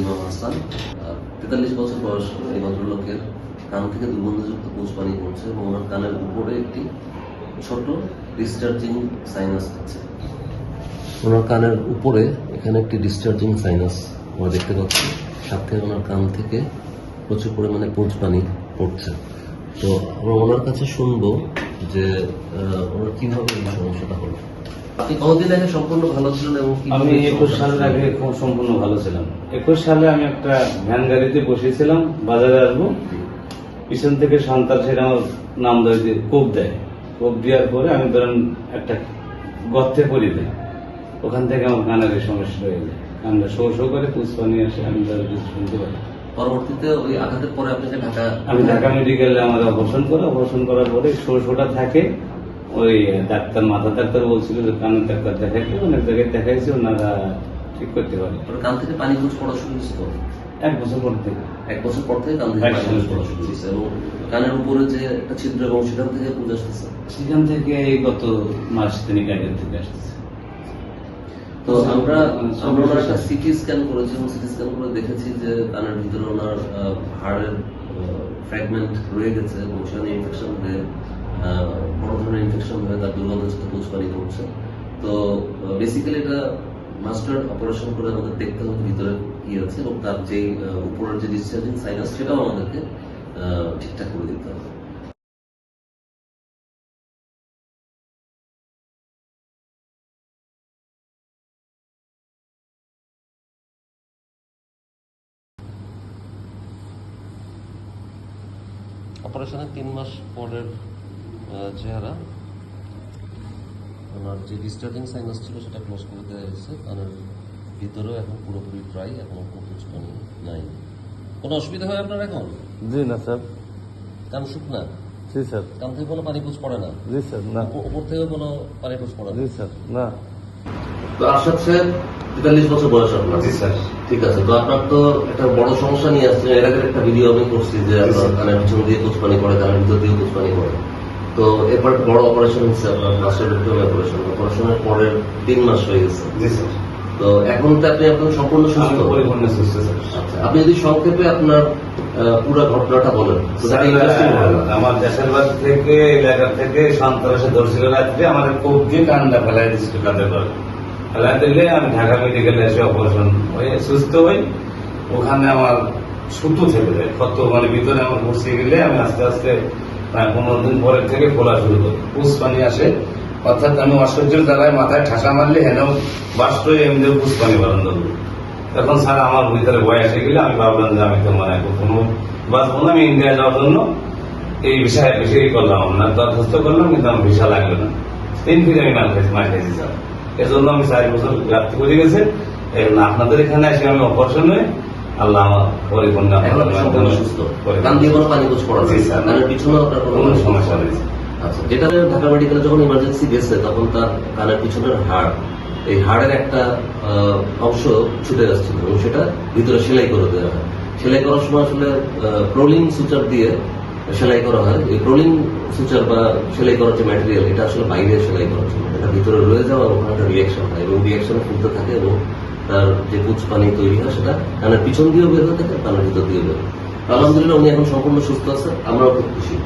ইমাম হাসান তেতাল্লিশ বছর বয়স এই ভদ্রলোকের কান থেকে দুর্গন্ধযুক্ত পুষ পানি পড়ছে এবং ওনার কানের উপরে একটি ছোট ডিসচার্জিং সাইনাস আছে। ওনার কানের উপরে এখানে একটি ডিসচার্জিং সাইনাস আমরা দেখতে পাচ্ছি। সাথে ওনার কান থেকে প্রচুর পরিমাণে পুঁজ পানি পড়ছে। তো আমরা ওনার কাছে শুনব যে ওনার কীভাবে এই সমস্যাটা হলো। আপনি কতদিন আগে সম্পূর্ণ ভালো ছিলেন এবং আমি একুশ সালের আগে খুব সম্পূর্ণ ভালো ছিলাম। একুশ সালে আমি একটা ভ্যান গাড়িতে বসেছিলাম বাজারে আসব। পিছন থেকে সন্তান সেটা আমার নাম ধরে দিয়ে কোপ দেয়। কোপ দেওয়ার পরে আমি ধরেন একটা গর্তে পড়ি দেয় ওখান থেকে আমার কানের সমস্যা হয়ে যায়। কানটা শো শো করে পুষ পানি আসে আমি ধরে কিছু শুনতে পারি পরবর্তীতে ওই আঘাতের পরে আপনাকে ঢাকা আমি ঢাকা মেডিকেলে আমার অপারেশন করে অপারেশন করার পরে শো শোটা থাকে। ওই ডাক্তার মাথা ডাক্তার বলছিল যে কানের ডাক্তার দেখাইতে অনেক জায়গায় দেখাইছে ওনারা ঠিক করতে পারে কান থেকে পানি পুঁজ পড়া শুরু এক বছর পর থেকে। এক বছর পর থেকে কান থেকে পানি। পড়া শুরু হয়েছে। এবং কানের উপরে যে একটা ছিদ্র এবং সেখান থেকে পুঁজ আসতেছে। সেখান থেকে এই গত মাস তিনিক আগের থেকে আসতেছে। তো আমরা আমরা ওনার একটা সিটি স্ক্যান করেছি এবং সিটি স্ক্যান করে দেখেছি যে কানের ভিতরে ওনার হাড়ের ফ্র্যাগমেন্ট রয়ে গেছে এবং সেখানে ইনফেকশন হয়ে বড় ধরনের ইনফেকশন হয়ে তার পুঁজ পানি পড়ছে তো বেসিক্যালি এটা মাস্টার অপারেশন করে আমাদের দেখতে হবে ভিতরে কি আছে এবং তার যে উপরের যে ডিসচার্জিং সাইনাস সেটাও আমাদেরকে ঠিকঠাক করে দিতে হবে। অপারেশনের তিন মাস পরের চেহারা। ওনার যে ডিসচার্জিং সাইনাস ছিল সেটা ক্লোজ করে দেওয়া হয়েছে। কারণ ভিতরেও এখন পুরোপুরি ড্রাই এখন কোনো নাই। কোনো অসুবিধা হয় আপনার এখন? জি না স্যার। কান শুকনা? জি স্যার। কান থেকে কোনো পানি পুষ পড়ে না? জি স্যার না। উপর থেকেও কোনো পানি পুষ পড়ে না? জি স্যার না। তো আরশাদ সাহেব তেতাল্লিশ বছর বয়স আপনার। জি, স্যার। ঠিক আছে তো আপনার তো একটা বড় সমস্যা নিয়ে আসছেন এর আগের একটা ভিডিও আমি করছি যে আপনার কানের পিছন দিয়ে কুচ পানি পড়ে কানের ভিতর দিয়ে কুচ পানি পড়ে। তো এরপর বড় অপারেশন হচ্ছে আপনার মাস্টারডেক্টমি অপারেশন অপারেশনের পরের তিন মাস হয়ে গেছে। জি স্যার। তো এখন তো আপনি এখন সম্পূর্ণ সুস্থ? পরিপূর্ণ সুস্থ স্যার। আচ্ছা আপনি যদি সংক্ষেপে আপনার পুরো ঘটনাটা বলেন। আমার দেশের বাড়ি থেকে এলাকা থেকে সন্ত্রাসে ধরছিল রাত্রে আমাদের কোপ দিয়ে কানটা ফেলাই দিচ্ছিল কাঁধে করে ফেলাই দিলে আমি ঢাকা মেডিকেলে এসে অপারেশন হয়ে সুস্থ হই। ওখানে আমার সুতো থেকে যায় কত মানে ভিতরে আমার বসে গেলে আমি আস্তে আস্তে প্রায় পনেরো দিন পরের থেকে খোলা শুরু করি পুষ পানি আসে। অর্থাৎ আমি অসহ্যের দ্বারায় মাথায় ঠাসা মারলে হেন বাস্ট হয়ে এমনি পুষ পানি বারণ করব। তখন স্যার, আমার ভিতরে ভয় এসে গেলে আমি ভাবলাম যে আমি তো মানে কোনো বাঁচবো না, আমি ইন্ডিয়া যাওয়ার জন্য। এই বিষয়ে বিষয়ই করলাম, আপনার দরখাস্ত করলাম, কিন্তু আমার ভিসা লাগল না। তিন ফিরে আমি মাল খাইছি মাল খাইছি স্যার। এজন্য আমি চার বছর রাত্রি করে গেছে। আপনাদের এখানে এসে আমি অপারেশন হয়ে আল্লাহ আমার পরিপূর্ণ। কান সমস্যা নেই আচ্ছা যেটা ঢাকা মেডিকেলে যখন ইমার্জেন্সি গেছে তখন তার কানের পিছনের হাড় এই হাড়ের একটা অংশ ছুটে যাচ্ছিল এবং সেটা ভিতরে সেলাই করে দেওয়া হয়। সেলাই করার সময় আসলে প্রোলিং সুচার দিয়ে সেলাই করা হয়। এই প্রোলিং সুচার বা সেলাই করার যে ম্যাটেরিয়াল এটা আসলে বাইরে সেলাই করার জন্য। এটা ভিতরে রয়ে যাওয়া এবং ওখানে একটা রিয়াকশন হয় এবং রিয়াকশনে ফুলতে থাকে এবং তার যে কুচ পানি তৈরি হয় সেটা কানের পিছন দিয়েও বের হয়ে থাকে কানের ভিতর দিয়েও বের আলহামদুলিল্লাহ, উনি এখন সম্পূর্ণ সুস্থ আছে, আমরাও খুব খুশি।